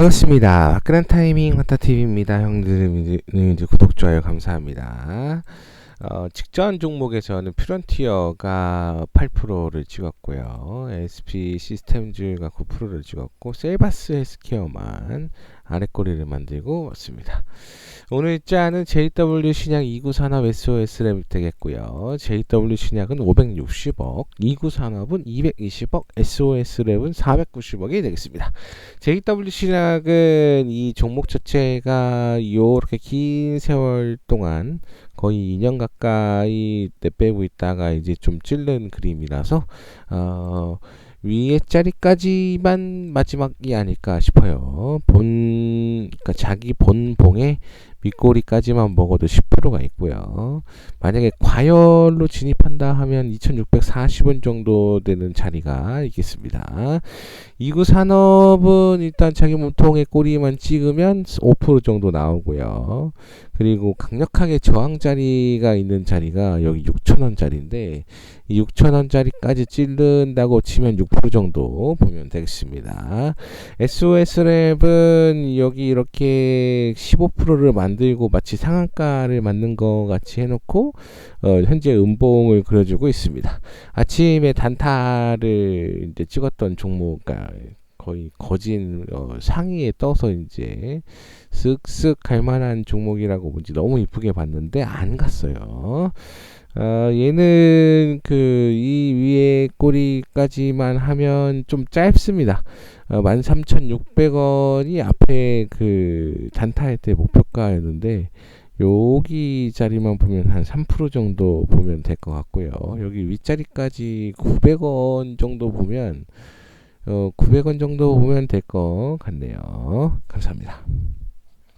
반갑습니다. 화끈한 타이밍 화타TV입니다. 형들 구독, 좋아요 감사합니다. 어, 직전 종목에서는 퓨런티어가 8%를 찍었고요. SP 시스템즈가 9%를 찍었고 셀바스 헬스케어만 아래 꼬리를 만들고 왔습니다. 오늘 자는 JW 신약 2구 산업 SOS 랩 되겠고요. JW 신약은 560억, 2구 산업은 220억, SOS 랩은 490억이 되겠습니다. JW 신약은 이 종목 자체가 이렇게 긴 세월 동안 거의 2년 가까이 내빼고 있다가 이제 좀 찔른 그림이라서 어 위에 자리까지만 마지막이 아닐까 싶어요. 본, 그러니까 자기 본봉에 윗꼬리까지만 먹어도 10%가 있고요. 만약에 과열로 진입한다 하면 2640원 정도 되는 자리가 있겠습니다. 이구 산업은 일단 자기 몸통의 꼬리만 찍으면 5% 정도 나오고요. 그리고 강력하게 저항 자리가 있는 자리가 여기 6천원짜리인데 6천원짜리까지 찌른다고 치면 6% 정도 보면 되겠습니다. SOS랩은 여기 이렇게 15%를 만들고 마치 상한가를 맞는 것 같이 해놓고 어, 현재 음봉을 그려주고 있습니다. 아침에 단타를 이제 찍었던 종목, 거의 거진 어, 상위에 떠서 이제 쓱쓱 갈 만한 종목이라고 뭔지 너무 이쁘게 봤는데 안 갔어요. 어, 얘는 그 이 위에 꼬리까지만 하면 좀 짧습니다. 어, 13,600원이 앞에 그 단타할 때 목표가였는데 여기 자리만 보면 한 3% 정도 보면 될 것 같고요. 여기 윗자리까지 900원 정도 보면 어, 900원 정도 보면 될 것 같네요. 감사합니다.